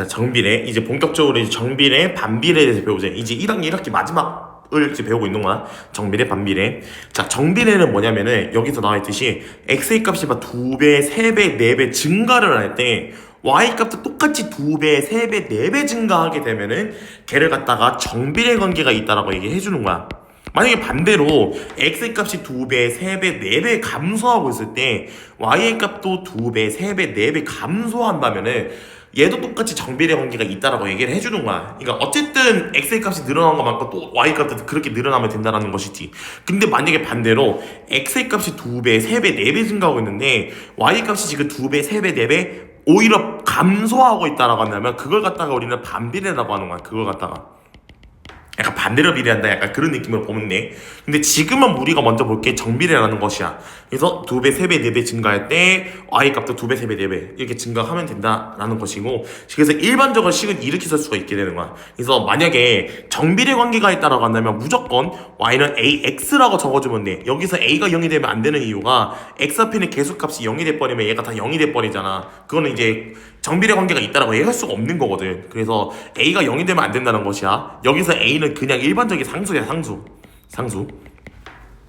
자, 정비례. 이제 본격적으로 이제 정비례, 반비례에 대해서 배우자. 이제 1학년 1학기 마지막을 이제 배우고 있는 거야. 정비례, 반비례. 자, 정비례는 뭐냐면은 여기서 나와 있듯이 x의 값이 막 2배, 3배, 4배 증가를 할 때 y 값도 똑같이 2배, 3배, 4배 증가하게 되면은 걔를 갖다가 정비례 관계가 있다라고 얘기해 주는 거야. 만약에 반대로 x의 값이 2배, 3배, 4배 감소하고 있을 때 y의 값도 2배, 3배, 4배 감소한다면은 얘도 똑같이 정비례 관계가 있다라고 얘기를 해주는 거야. 그러니까 어쨌든 x의 값이 늘어난 것만큼 또 y 값도 그렇게 늘어나면 된다라는 것이지. 근데 만약에 반대로 x의 값이 2배, 3배, 4배 증가하고 있는데 y 값이 지금 2배, 3배, 4배 오히려 감소하고 있다라고 한다면 그걸 갖다가 우리는 반비례라고 하는 거야. 그걸 갖다가. 약간 반대로 비례한다 약간 그런 느낌으로 보면 돼. 근데 지금은 우리가 먼저 볼 게 정비례라는 것이야. 그래서 두 배, 세 배, 네 배 증가할 때 y 값도 두 배, 세 배, 네 배 이렇게 증가하면 된다라는 것이고 그래서 일반적으로 식은 이렇게 쓸 수가 있게 되는 거야. 그래서 만약에 정비례 관계가 있다라고 한다면 무조건 y는 ax라고 적어주면 돼. 여기서 a가 0이 되면 안 되는 이유가 x 앞에 있는 계수값이 0이 돼버리면 얘가 다 0이 돼버리잖아. 그거는 이제 정비례 관계가 있다라고 얘기할 수가 없는 거거든. 그래서 a가 0이 되면 안 된다는 것이야. 여기서 a는 그냥 일반적인 상수야 상수. 상수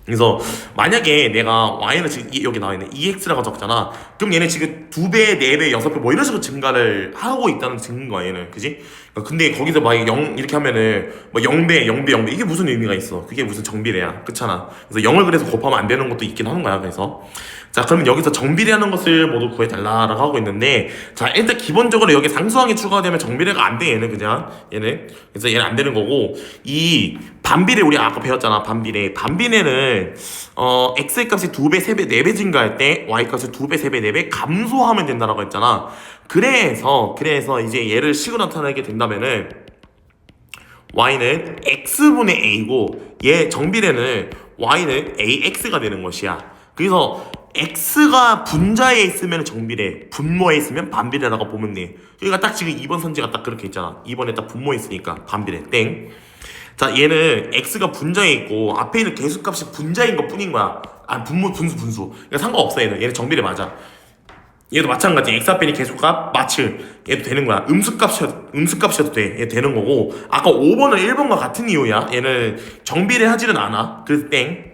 그래서 만약에 내가 y는 지금 이- 여기 나와 있네 ex라고 적잖아. 그럼 얘는 지금 두 배, 네 배, 여섯 배 뭐 이런 식으로 증가를 하고 있다는 증거야 얘는 그지? 그러니까 근데 거기서 막영 이렇게 하면은 뭐 0배, 0배, 0배 이게 무슨 의미가 있어? 그게 무슨 정비례야? 그렇잖아. 그래서 0을 그래서 곱하면 안 되는 것도 있긴 하는 거야 그래서. 자 그러면 여기서 정비례하는 것을 모두 구해달라라고 하고 있는데 자 일단 기본적으로 여기 상수항이 추가가 되면 정비례가 안 돼 얘는 그냥. 얘는. 그래서 얘는 안 되는 거고 이 반비례 우리 아까 배웠잖아 반비례 반비례는 어 x의 값이 두 배, 세 배, 네 배 증가할 때 y 값이 두 배, 세 배, 네 배 감소하면 된다라고 했잖아 그래서 그래서 이제 얘를 식으로 나타내게 된다면은 y는 x분의 a고 얘 정비례는 y는 ax가 되는 것이야. 그래서 x가 분자에 있으면 정비례, 분모에 있으면 반비례라고 보면 돼. 그러니까 딱 지금 2번 선지가 딱 그렇게 있잖아. 2번에 딱 분모에 있으니까 반비례 땡. 자 얘는 x가 분자에 있고 앞에 있는 계수값이 분자인 것 뿐인 거야. 아 분모 분수 분수. 그러니까 상관없어 얘는. 얘는 정비례 맞아. 얘도 마찬가지. X 앞에 있는 계수값 마칠 얘도 되는 거야. 음수값이어도 음수값이어도 돼얘 되는 거고. 아까 5번은 1번과 같은 이유야. 얘는 정비례 하지는 않아. 그래서 땡.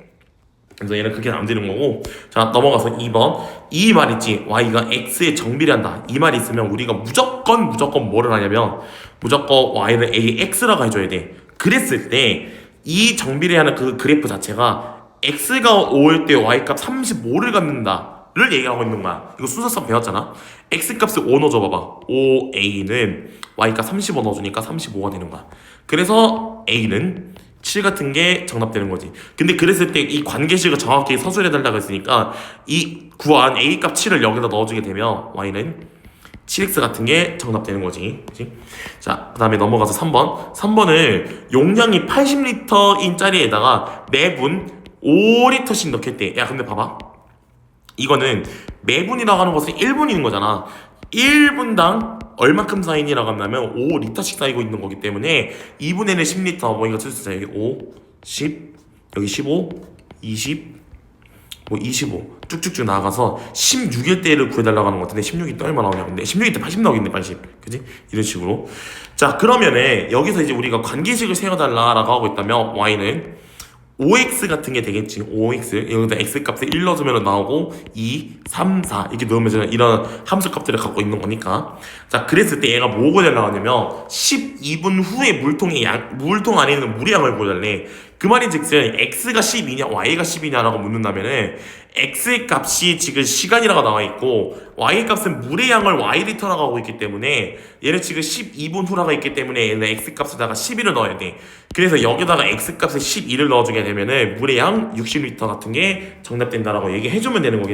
그래서 얘는 그렇게 안 되는 거고. 자 넘어가서 2번. 이 말 있지? Y가 x에 정비례한다. 이 말이 있으면 우리가 무조건 무조건 뭐를 하냐면 무조건 y를 ax라고 해줘야 돼 그랬을 때 이 정비례 하는 그 그래프 자체가 x가 5일 때 y값 35를 갖는다 를 얘기하고 있는 거야. 이거 순서성 배웠잖아. x 값을 5 넣어줘 봐봐. 5a는 y값 35 넣어주니까 35가 되는 거야. 그래서 a는 7 같은 게 정답되는 거지. 근데 그랬을 때 이 관계식을 정확히 서술해달라고 했으니까 이 구한 a 값 7을 여기다 넣어주게 되면 y는 7x 같은 게 정답 되는 거지. 그치? 자, 그 다음에 넘어가서 3번. 3번을 용량이 80리터인 짜리에다가 매분 5리터씩 넣겠대. 야, 근데 봐봐. 이거는 매분이라고 하는 것은 1분인 거잖아. 1분당 얼마큼 쌓이니라고 한다면 5리터씩 쌓이고 있는 거기 때문에 2분의 1 10리터 뭐 이거 쓸수 있어 여기 5, 10, 여기 15, 20, 뭐 25 쭉쭉쭉 나가서 16일 때를 구해달라고 하는 것 같은데 16일 때 얼마 나오냐. 근데 16일 때 80 나오겠네 80 그지? 이런 식으로. 자 그러면은 여기서 이제 우리가 관계식을 세워달라라고 하고 있다면 y는 5x 같은 게 되겠지. 5x 여기다 x 값을 1 넣어주면 나오고 2, 3, 4 이렇게 넣으면 저는 이런 함수 값들을 갖고 있는 거니까. 자 그랬을 때 얘가 뭐 구해달라고 하냐면 12분 후에 물통의 양 물통 안에 있는 물의 양을 구해달래 그 말인즉슨 x가 10이냐 y가 10이냐라고 묻는다면은 x의 값이 지금 시간이라고 나와 있고 y 값은 물의 양을 y 리터라고 하고 있기 때문에 얘는 지금 12분 후라고 있기 때문에 얘는 x 값에다가 11을 넣어야 돼. 그래서 여기다가 x 값에 12를 넣어주게 되면은 물의 양 60리터 같은 게 정답된다라고 얘기해주면 되는 거겠지.